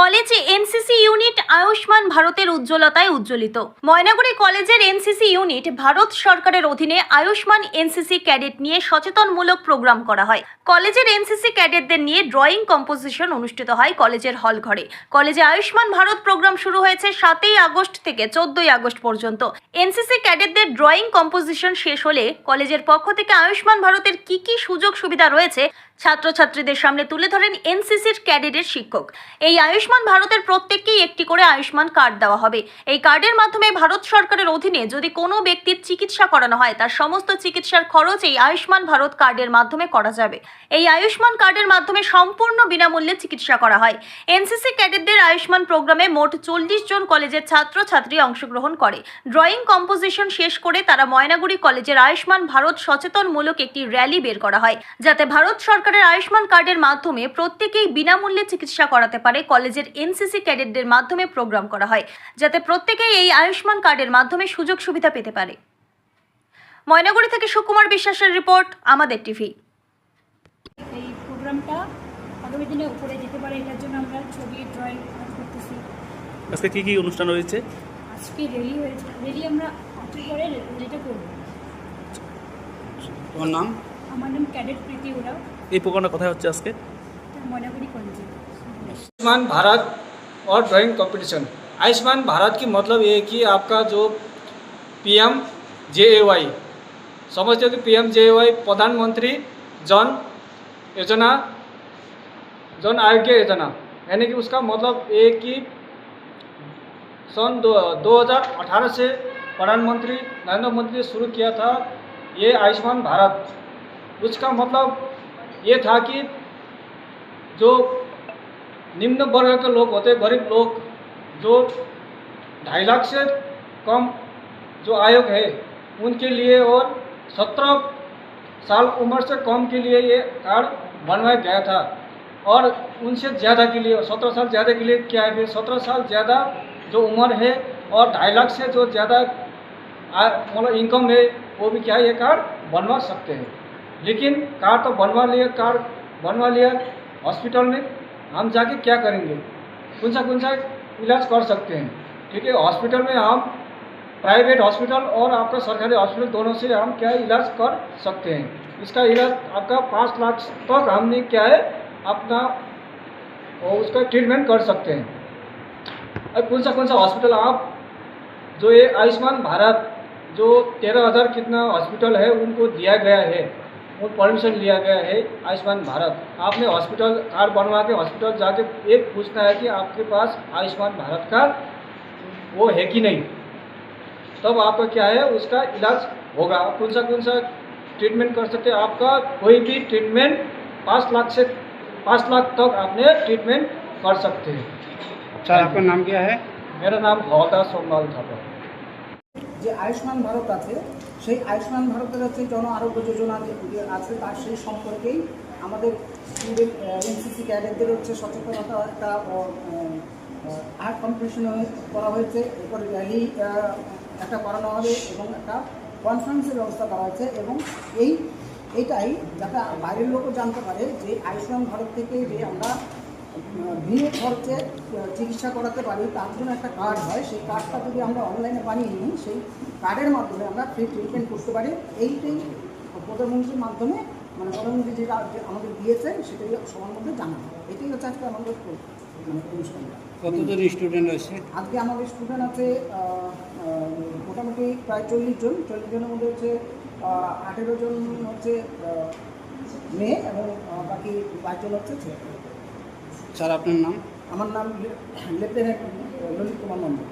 কলেজে NCC unit Ayushman ভারতের উজ্জ্বলতায় উজ্জ্বলিত। ময়নাগুড়ি কলেজের এনসিসি ইউনিট ভারত সরকারের অধীনে আয়ুষ্মান এনসিসি ক্যাডেট নিয়ে সচেতনমূলক প্রোগ্রাম করা হয়। কলেজের এনসিসি ক্যাডেটদের নিয়ে ড্রয়িং কম্পোজিশন অনুষ্ঠিত হয় কলেজের হল ঘরে। কলেজে আয়ুষ্মান ভারত প্রোগ্রাম শুরু হয়েছে সাতই আগস্ট থেকে চোদ্দই আগস্ট পর্যন্ত। এনসিসি ক্যাডেটদের ড্রয়িং কম্পোজিশন শেষ হলে কলেজের পক্ষ থেকে আয়ুষ্মান ভারতের কি কি সুযোগ সুবিধা রয়েছে, ছাত্রছাত্রীদের সামনে তুলে ধরেন এনসিসির ক্যাডেটের শিক্ষক। এই আয়ুষ্মান ভারতের প্রত্যেককেই একটি করে আয়ুষ্মান কার্ড দেওয়া হবে। এই কার্ডের মাধ্যমে ভারত সরকারের অধীনে যদি কোনো ব্যক্তির চিকিৎসা করানো হয়, তার সমস্ত চিকিৎসার খরচ এই আয়ুষ্মান ভারত কার্ডের মাধ্যমে করা যাবে। এই আয়ুষ্মান কার্ডের মাধ্যমে সম্পূর্ণ বিনামূল্যে চিকিৎসা করা হয়। এনসিসি ক্যাডেটদের আয়ুষ্মান প্রোগ্রামে মোট চল্লিশ জন কলেজের ছাত্রছাত্রী অংশগ্রহণ করে। ড্রয়িং কম্পোজিশন শেষ করে তারা ময়নাগুড়ি কলেজের আয়ুষ্মান ভারত সচেতনমূলক একটি র্যালি বের করা হয়, যাতে ভারত সরকারের আয়ুষ্মান কার্ডের মাধ্যমে প্রত্যেকেই বিনামূল্যে চিকিৎসা করাতে পারে কলেজের এনসিসি ক্যাডেটদের মাধ্যমে প্রোগ্রাম করা হয় যাতে প্রত্যেকেই এই আয়ুষ্মান কার্ডের মাধ্যমে সুযোগ সুবিধা পেতে পারে। ময়নাগুড়ি থেকে সুকুমার বিশ্বাসের রিপোর্ট আমাদের টিভি। এই প্রোগ্রামটা আগামী দিনে উপরে যেতে পারে এটার জন্য আমরা ছবি ড্রয়িং করতেছি। আজকে কি কি অনুষ্ঠান রয়েছে আজকে রেলি হয়েছে। রেলি আমরা আটের পরে রেলিটা করব। তোমার নাম? আমার নাম ক্যাডেট প্রীতি ওরাও। এই প্রোগ্রামটা কোথায় হচ্ছে আজকে? ময়নাগুড়ি কলেজে। आयुष्मान भारत और ड्राइंग कंपटीशन। आयुष्मान भारत की मतलब ये है कि आपका जो पीएम जे ए वाई समझते हो कि पीएम जे ए वाई प्रधानमंत्री जन योजना, जन आरोग्य योजना, यानी कि उसका मतलब ये कि सन दो दो हज़ार अठारह से प्रधानमंत्री नरेंद्र मोदी ने शुरू किया था ये आयुष्मान भारत। उसका मतलब ये था कि जो निम्न वर्ग के लोग होते गरीब लोग, जो ढाई लाख से कम जो आयोग है, उनके लिए और सत्रह साल उम्र से कम के लिए ये कार्ड बनवाया गया था। और उनसे ज़्यादा के लिए, सत्रह साल ज़्यादा के लिए क्या है? सत्रह साल ज़्यादा जो उम्र है और ढाई लाख से जो ज़्यादा मतलब इनकम है, वो भी क्या ये कार्ड बनवा सकते हैं। लेकिन कार्ड तो बनवा लिया, कार्ड बनवा लिया हॉस्पिटल में। हम जाके क्या करेंगे? कौन सा कौन सा इलाज कर सकते हैं। ठीक है हॉस्पिटल में हम प्राइवेट हॉस्पिटल और आपका सरकारी हॉस्पिटल दोनों से हम क्या इलाज कर सकते हैं? इसका इलाज आपका पाँच लाख तक हमने क्या है, अपना वो उसका ट्रीटमेंट कर सकते हैं। अब कौन सा कौन सा हॉस्पिटल आप जो ये आयुष्मान भारत, जो तेरह हज़ार कितना हॉस्पिटल है, उनको दिया गया है। वो परमिशन लिया गया है आयुष्मान भारत। आपने हॉस्पिटल कार्ड बनवा के हॉस्पिटल जाके एक पूछना है कि आपके पास आयुष्मान भारत का वो है कि नहीं? तब आपका क्या है उसका इलाज होगा। कौन सा कौन सा ट्रीटमेंट कर सकते हैं? आपका कोई भी ट्रीटमेंट पाँच लाख से पाँच लाख तक आपने ट्रीटमेंट कर सकते हैं। सर आपका नाम क्या है? मेरा नाम हवलदास सोमलाल थापर जो आयुष्मान भारत आते সেই আয়ুষ্মান ভারতের হচ্ছে জন আরোগ্য যোজনা যে আছে, তার সেই সম্পর্কেই আমাদের স্টুডেন্ট এনসিসি ক্যাডেটদের হচ্ছে সচেতনতা একটা আর্ট কম্পিটিশন করা হয়েছে। এরপর র্যালি একটা করানো হবে এবং একটা কনফারেন্সের ব্যবস্থা করা হয়েছে এবং এই এটাই যাতে বাইরের লোকও জানতে পারে যে আয়ুষ্মান ভারত থেকে যে আমরা বিনা খরচে চিকিৎসা করাতে পারি তার জন্য একটা কার্ড হয়। সেই কার্ডটা যদি আমরা অনলাইনে বানিয়ে নিই সেই কার্ডের মাধ্যমে আমরা ফ্রি ট্রিটমেন্ট করতে পারি। এইটাই প্রধানমন্ত্রীর মাধ্যমে মানে প্রধানমন্ত্রী যেটা আমাদের দিয়েছেন সেটাই সবার মধ্যে জানানো এটাই হচ্ছে আজকে আমাদের মানে অনুষ্ঠানটা কতজন স্টুডেন্ট আছে? আজকে আমাদের স্টুডেন্ট আছে মোটামুটি প্রায় চল্লিশ জন। চল্লিশ জনের মধ্যে হচ্ছে আঠেরো জন হচ্ছে মেয়ে এবং বাকি পাঁচজন হচ্ছে ছেলে। স্যার আপনার নাম? আমার নাম লেফটেন্যান্ট ললিত কুমার নন্দী